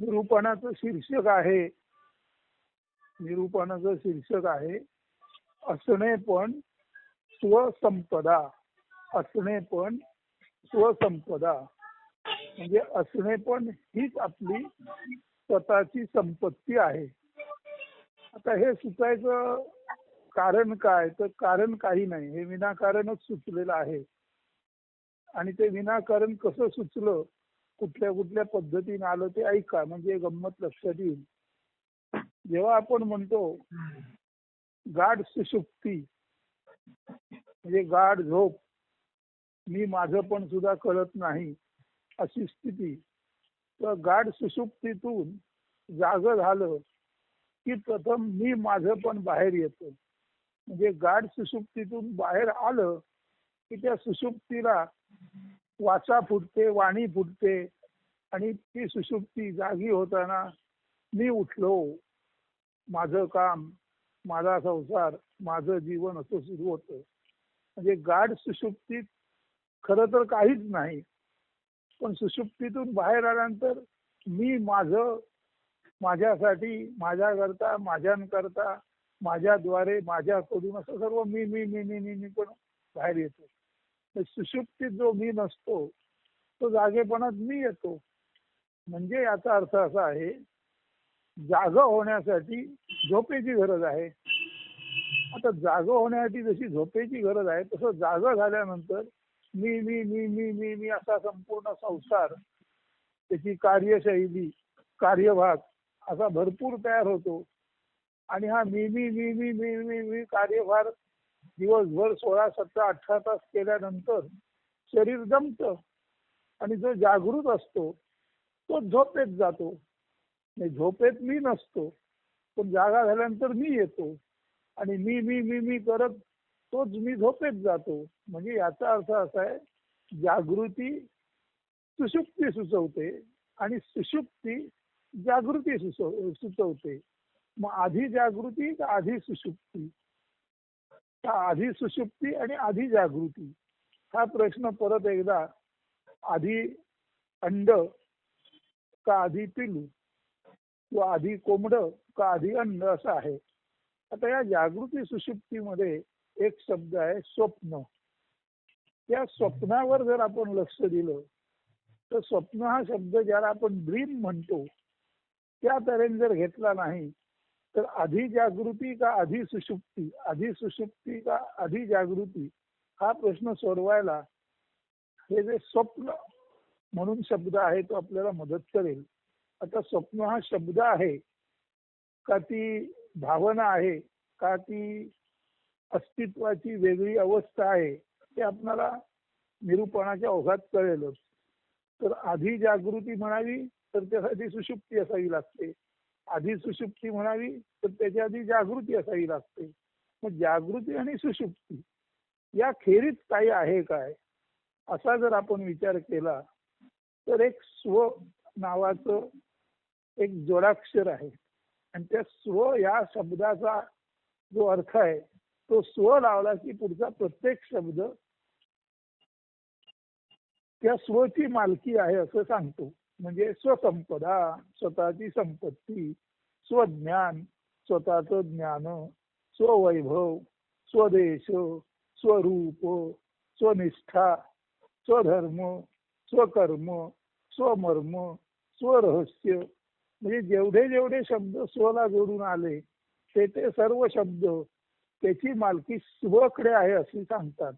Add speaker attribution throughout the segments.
Speaker 1: निरूपणाचं शीर्षक आहे. निरूपणाचं शीर्षक आहे असणे पण स्वसंपदा. असणे पण स्वसंपदा. म्हणजे असणे पण हीच आपली स्वतःची संपत्ती आहे. आता हे सुचायचं कारण काय? तर कारण काही नाही. हे विनाकारणच सुचलेलं आहे. आणि ते विनाकारण कसं सुचलं? कुठल्या कुठल्या पद्धतीने आलं ते ऐका म्हणजे गंमत लक्षात येईल. जेव्हा आपण म्हणतो गाढ सुशुक्ती म्हणजे गाढ झोप मी माझं पण सुद्धा कळत नाही अशी स्थिती. तर गाढ सुशुक्तीतून जाग झालं की प्रथम मी माझं पण बाहेर येतो. म्हणजे गाढ सुशुक्तीतून बाहेर आलं की त्या सुशुक्तीला वाचा फुटते वाणी फुटते. आणि ती सुषुप्ती जागी होताना मी उठलो. माझं काम माझा संसार माझं जीवन असं सुरू होतं. म्हणजे गाढ सुषुप्तीत खरं तर काहीच नाही. पण सुषुप्तीतून बाहेर आल्यानंतर मी माझं माझ्यासाठी माझ्याकरता माझ्यांकरता माझ्याद्वारे माझ्याकडून असं सर्व मी मी मी मी मी मी पण बाहेर येतो. सुषुप्तीत जो मी नसतो तो जागेपणात मी येतो. म्हणजे याचा अर्थ असा आहे जाग होण्यासाठी झोपेची गरज आहे. आता जाग होण्यासाठी जशी झोपेची गरज आहे तसं जाग झाल्यानंतर मी मी मी मी मी मी असा संपूर्ण संसार त्याची कार्यशैली कार्यभाग असा भरपूर तयार होतो. आणि हा मी मी मी मी मी मी मी कार्यभार दिवसभर सोळा सतरा अठरा तास केल्यानंतर शरीर जमतं आणि जो जागृत असतो तो झोपेत जातो. झोपेत मी नसतो पण जागा झाल्यानंतर मी येतो. आणि मी मी मी मी करत तोच मी झोपेत जातो. म्हणजे याचा अर्थ असा आहे जागृती सुषुप्ती सुचवते आणि सुषुप्ती जागृती सुचव सुचवते. मग आधी जागृती का आधी सुषुप्ती आधी सुषुप्ती आणि आधी जागृती हा प्रश्न परत एकदा आधी अंड का आधी पिलू किंवा आधी कोंबड का आधी अंड असं आहे? आता या जागृती सुशुप्तीमध्ये एक शब्द आहे स्वप्न. त्या स्वप्नावर जर आपण लक्ष दिलं तर स्वप्न हा शब्द ज्याला आपण ड्रीम म्हणतो त्या तऱ्हेने जर घेतला नाही तर आधी जागृती का आधी सुषुप्ती आधी सुषुप्ती का आधी जागृती हा प्रश्न सोडवायला हे जे स्वप्न म्हणून शब्द आहे तो आपल्याला मदत करेल. आता स्वप्न हा शब्द आहे का ती भावना आहे? का ती अस्तित्वाची वेगळी अवस्था आहे? ते आपल्याला निरूपणाच्या ओघात कळेलच. तर आधी जागृती म्हणावी तर त्यासाठी सुषुप्ती असावी लागते. आधी सुषुप्ती म्हणावी तर त्याच्या आधी जागृती असावी लागते. मग जागृती आणि सुषुप्ती या खेरीत काही आहे काय? असा जर आपण विचार केला तर एक स्व नावाचं एक जोडाक्षर आहे. आणि त्या स्व या शब्दाचा जो अर्थ आहे तो स्व लावला की पुढचा प्रत्येक शब्द त्या स्वची मालकी आहे असं सांगतो. म्हणजे स्वसंपदा स्वतःची संपत्ती स्वज्ञान स्वतःच ज्ञान स्ववैभव स्वदेश स्वरूप स्वनिष्ठा स्वधर्म स्वकर्म स्वमर्म स्वरहस्य. म्हणजे जेवढे जेवढे शब्द स्वला जोडून आले ते ते सर्व शब्द त्याची मालकी स्वकडे आहे असे सांगतात.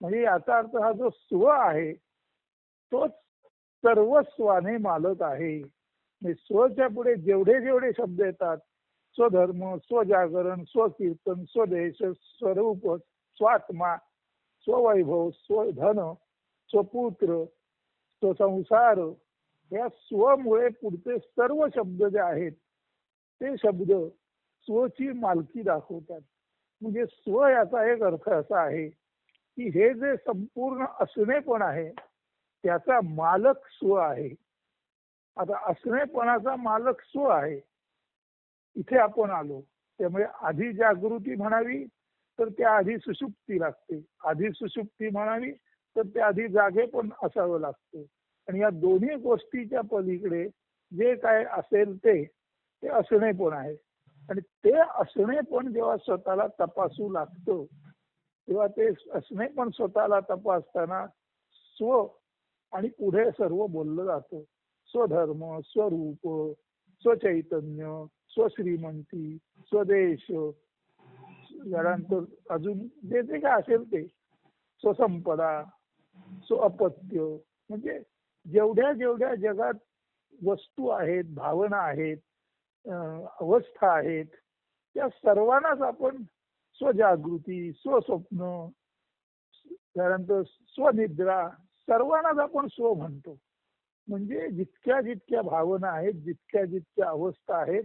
Speaker 1: म्हणजे याचा अर्थ हा जो स्व आहे तोच सर्वस्वाने मालक आहे. स्वच्या पुढे जेवढे जेवढे शब्द येतात स्वधर्म स्वजागरण स्वकीर्तन स्वदेश स्वरूप स्वात्मा स्ववैभव स्वधन स्वपुत्र स्वसंसार या स्वमुळे पुढचे सर्व शब्द जे आहेत ते शब्द स्वची मालकी दाखवतात. म्हणजे स्व याचा एक अर्थ असा आहे की हे जे संपूर्ण असणे पण आहे त्याचा मालक स्व आहे. आता असणेपणाचा मालक स्व आहे. इथे आपण आलो. त्यामुळे आधी जागृती म्हणावी तर त्या आधी सुषुप्ती लागते. आधी सुषुप्ती म्हणावी तर त्या आधी जागे पण असावं लागतं. आणि या दोन्ही गोष्टीच्या पलीकडे जे काय असेल ते ते असणे पण आहे. आणि ते असणे पण जेव्हा स्वतःला तपासू लागतं तेव्हा ते असणे पण स्वतःला तपासताना स्व आणि पुढे सर्व बोललं जातं. स्वधर्म स्वरूप स्वचैतन्य स्वश्रीमंती स्वदेश यानंतर अजून जे जे काय असेल ते. स्वसंपदा स्वअपत्य. म्हणजे जेवढ्या जेवढ्या जगात वस्तू आहेत भावना आहेत अवस्था आहेत त्या सर्वांनाच आपण स्वजागृती स्वस्वप्न त्यानंतर स्वनिद्रा सर्वांनाच आपण स्व म्हणतो. म्हणजे जितक्या जितक्या भावना आहेत जितक्या जितक्या अवस्था आहेत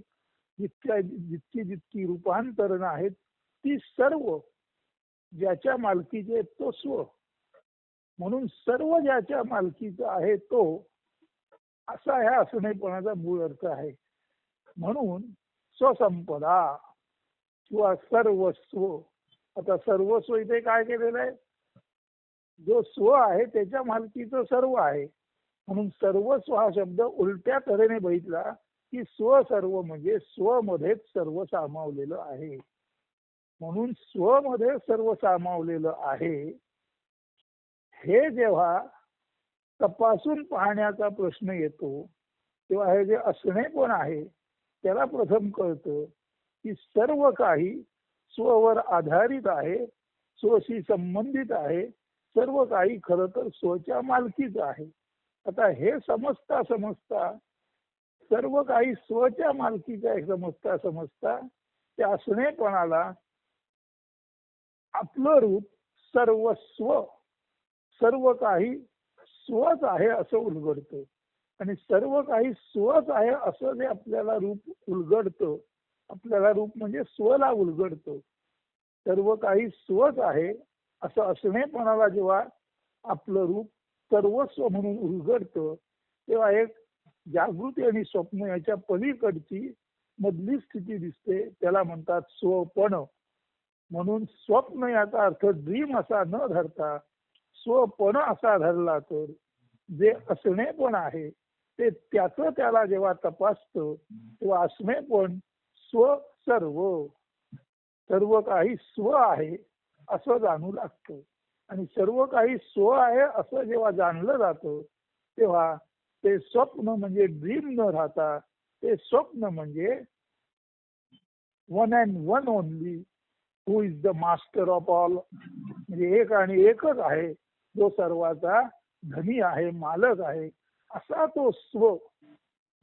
Speaker 1: जितक्या जितकी जितकी रूपांतरण आहेत ती सर्व ज्याच्या मालकीचे तो स्व. म्हणून सर्व ज्याच्या मालकीचा आहे तो असा ह्या असणेपणाचा मूळ अर्थ आहे. म्हणून स्वसंपदा किंवा सर्वस्व. आता सर्वस्व इथे काय केलेलं आहे? जो स्व आहे त्याच्या मालकीचं सर्व आहे. म्हणून सर्वस्व हा शब्द उलट्या तऱ्हेने बघितला की स्व सर्व म्हणजे स्वमध्येच सर्व सामावलेलं आहे. म्हणून स्वमध्ये सर्व सामावलेलं आहे. हे जेव्हा तपासून पाहण्याचा प्रश्न येतो तेव्हा हे जे असणे पण आहे त्याला प्रथम कळतं की सर्व काही स्ववर आधारित आहे स्वशी संबंधित आहे सर्व काही खर तर स्वच्या मालकीच आहे. आता हे समजता समजता सर्व काही स्वच्या मालकीचं आहे समजता समजता त्या असणेपणाला आपलं रूप सर्वस्व सर्व काही स्वच आहे असं उलगडतं. आणि सर्व काही स्वच आहे असं जे आपल्याला रूप उलगडतं आपल्याला रूप म्हणजे स्वला उलगडतं. सर्व काही स्वच आहे असं असणेपणाला जेव्हा आपलं रूप सर्वस्व म्हणून उलगडतं तेव्हा एक जागृती आणि स्वप्न याच्या पलीकडची मधली स्थिती दिसते. त्याला म्हणतात स्वपण म्हणून स्वप्न याचा अर्थ ड्रीम असा न धरता स्वपण असा धरला तर जे असणे पण आहे ते त्याच त्याला जेव्हा तपासत तेव्हा असणे पण स्व सर्व. सर्व काही स्व आहे. असं जाणू लागतं. आणि सर्व काही स्व आहे असं जेव्हा जाणलं जातं तेव्हा ते स्वप्न म्हणजे ड्रीम न राहता ते स्वप्न म्हणजे one and one only who is the master of all म्हणजे एक आणि एकच आहे जो सर्वाचा धनी आहे मालक आहे असा तो स्व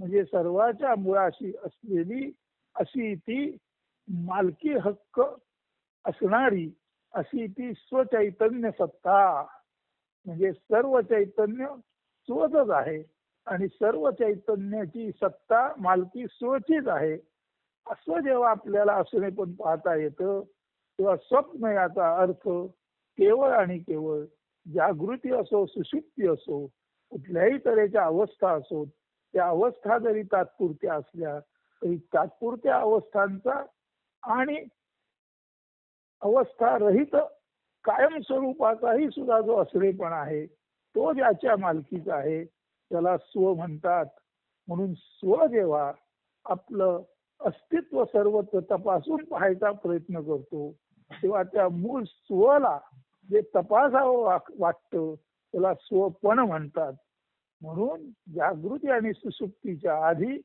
Speaker 1: म्हणजे सर्वाच्या मुळाशी असलेली अशी ती मालकी हक्क असणारी अशी ती स्वचैतन्य सत्ता. म्हणजे सर्व चैतन्य स्वतच आहे. आणि सर्व चैतन्याची सत्ता मालकी स्वचीच आहे. असं जेव्हा आपल्याला असणे पण पाहता येतं तेव्हा स्वप्न याचा अर्थ केवळ आणि केवळ जागृती असो सुशुक्ती असो कुठल्याही तऱ्हेच्या अवस्था असो त्या अवस्था जरी तात्पुरत्या असल्या तरी तात्पुरत्या अवस्थांचा आणि अवस्था रहित कायम स्वरूपाचाही सुद्धा जो असलेपण आहे तो ज्याच्या मालकीचा आहे त्याला स्व म्हणतात. म्हणून स्व जेव्हा आपलं अस्तित्व सर्वत्र तपासून पाहायचा प्रयत्न करतो तेव्हा त्या मूळ स्वला जे तपासावं वाटतं त्याला स्वपण म्हणतात. म्हणून जागृती आणि सुसुप्तीच्या आधी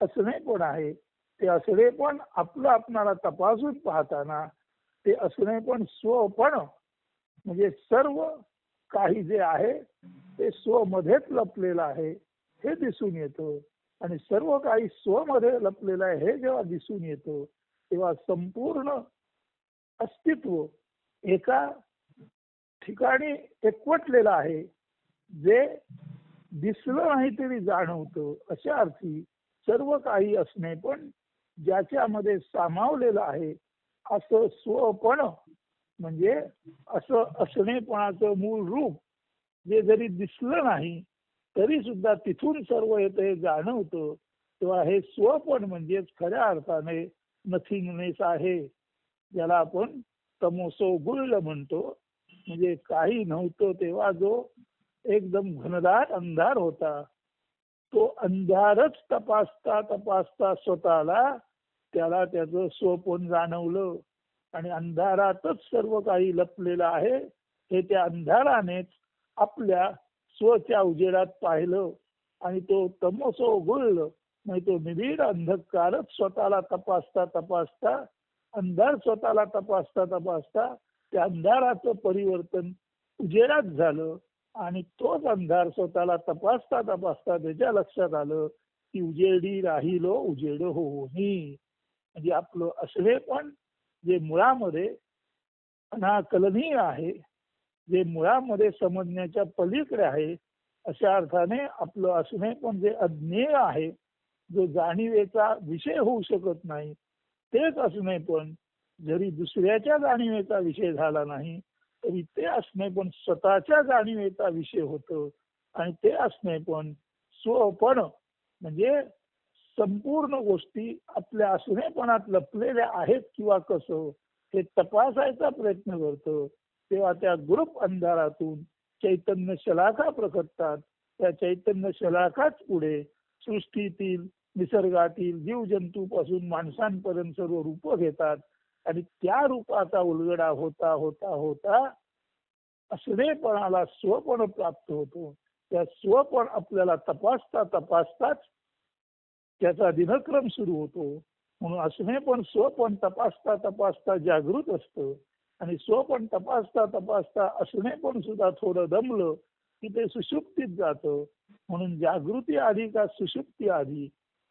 Speaker 1: असणे पण आहे. ते असणे पण आपलं आपणाला तपासून पाहताना ते असणे पण स्वपण म्हणजे सर्व काही जे आहे ते स्वमध्येच लपलेलं आहे हे दिसून येतं. आणि सर्व काही स्वमध्ये लपलेलं आहे हे जेव्हा दिसून येतं तेव्हा संपूर्ण अस्तित्व एका ठिकाणी एकवटलेलं आहे. जे दिसलं नाही तरी जाणवतं अशा अर्थी सर्व काही असणे पण ज्याच्यामध्ये सामावलेलं आहे असं स्वपण म्हणजे असं असणेपणाचं मूळ रूप जे जरी दिसलं नाही तरी सुद्धा तिथून सर्व येतं हे जाणवतं. तेव्हा हे स्वपण म्हणजेच खऱ्या अर्थाने नथिंगनेस आहे. ज्याला आपण तमोसो गुल्ल म्हणतो. म्हणजे काही नव्हतं तेव्हा जो एकदम घनदार अंधार होता. तो अंधारच तपासता तपासता स्वतःला त्याला त्याचं स्वपण जाणवलं आणि अंधारातच सर्व काही लपलेलं आहे हे त्या अंधारानेच आपल्या स्वच्या उजेडात पाहिलं आणि तो तमसो गुळलं म्हणजे तो निबीड अंधकारच स्वतःला तपासता तपासता अंधार स्वतःला तपासता तपासता त्या अंधाराचं परिवर्तन उजेडात झालं आणि तोच अंधार स्वतःला तपासता तपासता त्याच्या लक्षात आलं की उजेडी राहिलो उजेड होऊनी. म्हणजे आपलं असले पण जे मुळामध्ये अनाकलनीय आहे जे मुळामध्ये समजण्याच्या पलीकडे आहे अशा अर्थाने आपलं असणे पण जे अज्ञेय आहे जो जाणीवेचा विषय होऊ शकत नाही तेच असणे पण जरी दुसऱ्याच्या जाणीवेचा विषय झाला नाही तरी ते असणे पण स्वतःच्या जाणीवेचा विषय होतं आणि ते असणे पण स्वपण म्हणजे संपूर्ण गोष्टी आपल्या असुनेपणात लपलेल्या आहेत किंवा कसं हे तपासायचा प्रयत्न करतो. तेव्हा त्या ग्रुप अंधारातून चैतन्य शलाखा प्रकटतात. त्या चैतन्य शलाखाच पुढे सृष्टीतील निसर्गातील जीवजंतू पासून माणसांपर्यंत सर्व रूप घेतात. आणि त्या रूपाचा उलगडा होता होता होता असणेपणाला स्वपण प्राप्त होतो. त्या स्वपण आपल्याला तपासता तपासताच त्याचा दिनक्रम सुरू होतो. म्हणून असणे पण स्वपण तपासता तपासता जागृत असतं. आणि स्वपण तपासता तपासता असणे पण सुद्धा थोडं दमलं की ते सुशुप्तीत जातं. म्हणून जागृती आधी का सुशुप्ती आधी?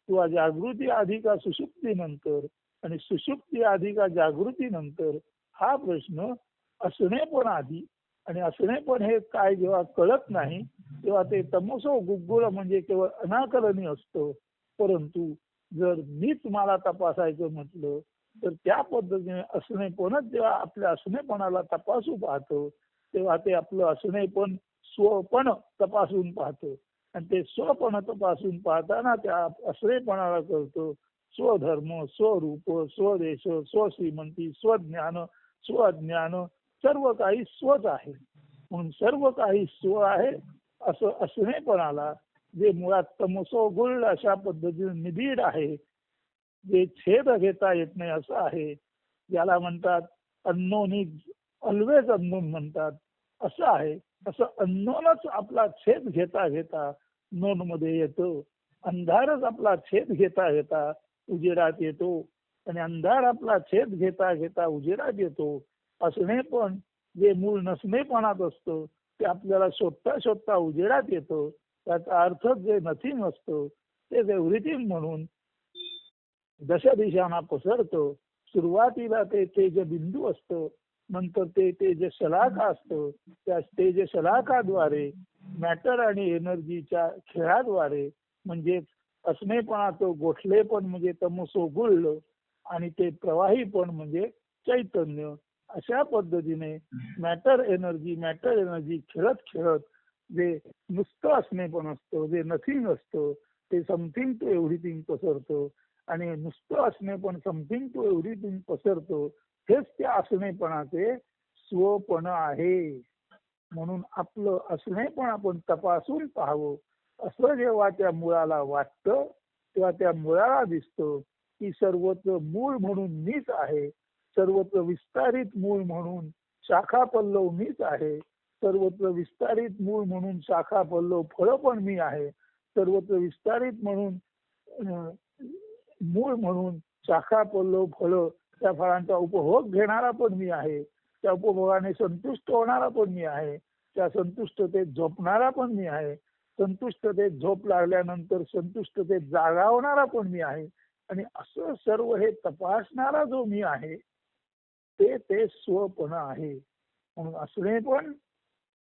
Speaker 1: किंवा जागृती आधी का सुषुप्तीनंतर आणि सुशुप्ती आधी का जागृती नंतर? हा प्रश्न असणे पण आधी. आणि असणे पण हे काय जेव्हा कळत नाही तेव्हा ते तमसो गुग्गुळ म्हणजे केवळ अनाकलनी असतं. परंतु जर मी तुम्हाला तपासायचं म्हटलं तर त्या पद्धतीने असणेपणच जेव्हा आपल्या असणेपणाला तपासू पाहतो तेव्हा ते आपलं असणेपण स्वपण तपासून पाहतो. आणि ते स्वपण तपासून पाहताना त्या असणेपणाला करतो स्वधर्म स्वरूप स्वदेश स्वश्रीमंती स्वज्ञान स्वज्ञान सर्व काही स्वच आहे. म्हणून सर्व काही स्व आहे असं असणेपणाला जे मुळात तमसो गुळ अशा पद्धतीने निबीड आहे जे छेद घेता येत नाही असं आहे ज्याला म्हणतात अन्नोनी ऑलवेज अन्नोन म्हणतात. असं आहे. असं अन्नोनच आपला छेद घेता घेता नोनमध्ये येतो. अंधारच आपला छेद घेता घेता उजेडात येतो. आणि अंधार आपला छेद घेता घेता उजेडात येतो. असणे पण जे मूळ नसणेपणात असतं ते आपल्याला शोधता शोधता उजेडात येतं. त्याचा अर्थ जे नथिंग असतो ते एव्हरीथिंग म्हणून दश दिशांना सुरुवातीला ते तेज बिंदू असतो नंतर ते तेज शलाका असतो. त्या तेज शलाकाद्वारे मॅटर आणि एनर्जीच्या खेळाद्वारे म्हणजे असणेपणा तो गोठले गोठलेपण म्हणजे तमसो गुळलं आणि ते प्रवाही पण म्हणजे चैतन्य अशा पद्धतीने मॅटर एनर्जी मॅटर एनर्जी खेळत खेळत जे नुसतं असणे पण असतं जे नथिंग असतं ते समथिंग टू एव्हरीथिंग पसरतं. आणि नुसतं असणे पण समथिंग टू एव्हरीथिंग पसरतो हेच त्या असणेपणाचे स्वपण आहे. म्हणून आपलं असणे पण आपण तपासून पाहावं. असं जेव्हा त्या मुळाला वाटतं तेव्हा त्या मुळाला दिसतं की सर्वत्र मूळ म्हणून मीच आहे. सर्वत्र विस्तारित मूळ म्हणून शाखा पल्लव मीच आहे. सर्वत्र विस्तारित मूळ म्हणून शाखा पल्लव फळ पण मी आहे. सर्वत्र विस्तारित म्हणून मूळ म्हणून शाखा पल्लव फळ त्या फळांचा उपभोग घेणारा पण मी आहे. त्या उपभोगाने संतुष्ट होणारा पण मी आहे. त्या संतुष्टतेत झोपणारा पण मी आहे. संतुष्टतेत झोप लागल्यानंतर संतुष्टतेत जागावणारा पण मी आहे. आणि असं सर्व हे तपासणारा जो मी आहे ते ते स्वपण आहे. म्हणून असणे पण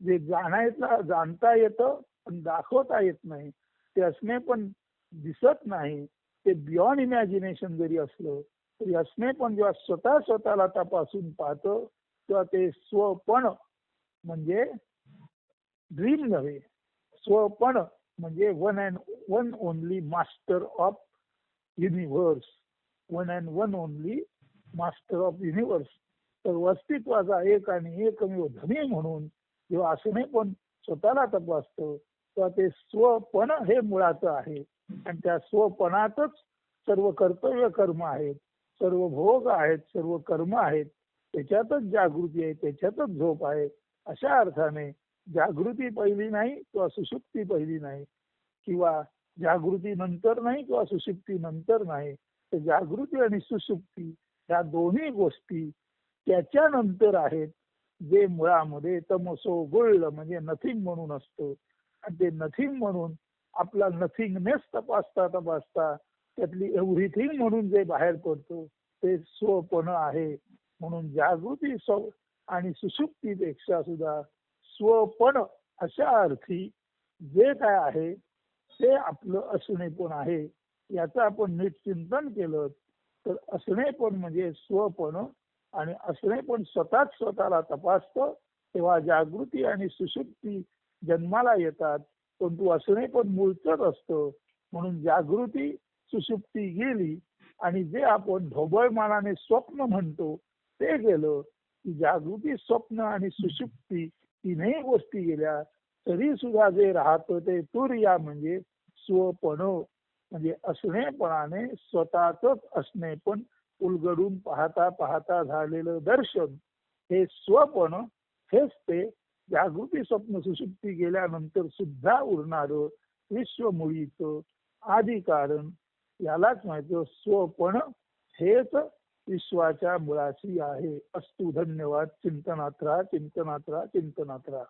Speaker 1: जे जाणायचा जाणता येतं पण दाखवता येत नाही ते असणे पण दिसत नाही ते बियॉन्ड इमॅजिनेशन जरी असलं तरी असणे पण जेव्हा स्वतः स्वतःला तपासून पाहतं तेव्हा ते स्वपण म्हणजे ड्रीम नव्हे. स्वपण म्हणजे one and one only master of universe one and one only master of universe तर अस्तित्वाचा एक आणि एकमेव धनी म्हणून किंवा असूनही पण स्वतःला तपासतो तेव्हा ते स्वपण हे मुळाचं आहे. आणि त्या स्वपणातच सर्व कर्तव्य कर्म आहेत सर्व भोग आहेत सर्व कर्म आहेत त्याच्यातच जागृती आहे त्याच्यातच झोप आहे अशा अर्थाने जागृती पहिली नाही किंवा सुषुप्ती पहिली नाही किंवा जागृती नंतर नाही किंवा सुषुप्ती नंतर नाही तर जागृती आणि सुषुप्ती ह्या दोन्ही गोष्टी त्याच्यानंतर आहेत जे मुळामध्ये तमसो गुळ म्हणजे नथिंग म्हणून असतो. आणि ते नथिंग म्हणून आपला नथिंगनेस तपासता तपासता त्यातली एव्हरीथिंग म्हणून जे बाहेर पडतो ते स्वपण आहे. म्हणून जागृती स्व आणि सुषुप्तीपेक्षा सुद्धा स्वपण अशा अर्थी जे काय आहे ते आपलं असणे पण आहे. याचं आपण नीट चिंतन केलं तर असणे पण म्हणजे स्वपण आणि असणे पण स्वतःच स्वतःला तपासतं तेव्हा जागृती आणि सुषुप्ती जन्माला येतात. परंतु असणे पण मूळचंच असतं. म्हणून जागृती सुषुप्ती गेली आणि जे आपण ढोबळमानाने स्वप्न म्हणतो ते गेलं की जागृती स्वप्न आणि सुषुप्ती तीनही गोष्टी गेल्या. तरी सुद्धा जे राहतं ते तुर्या म्हणजे स्वपण म्हणजे असणेपणाने स्वतःच असणेपण उलगडून पाहता पाहता झालेलं दर्शन हे स्वपण हेच ते जागृती स्वप्न सुशुक्ती गेल्यानंतर सुद्धा उरणार विश्वमुळीचं आदी कारण यालाच माहिती स्वपण हेच विश्वाच्या मुळाशी आहे. अस्तु धन्यवाद. चिंतनात्रा चिंतनात्रा चिंतनात्रा.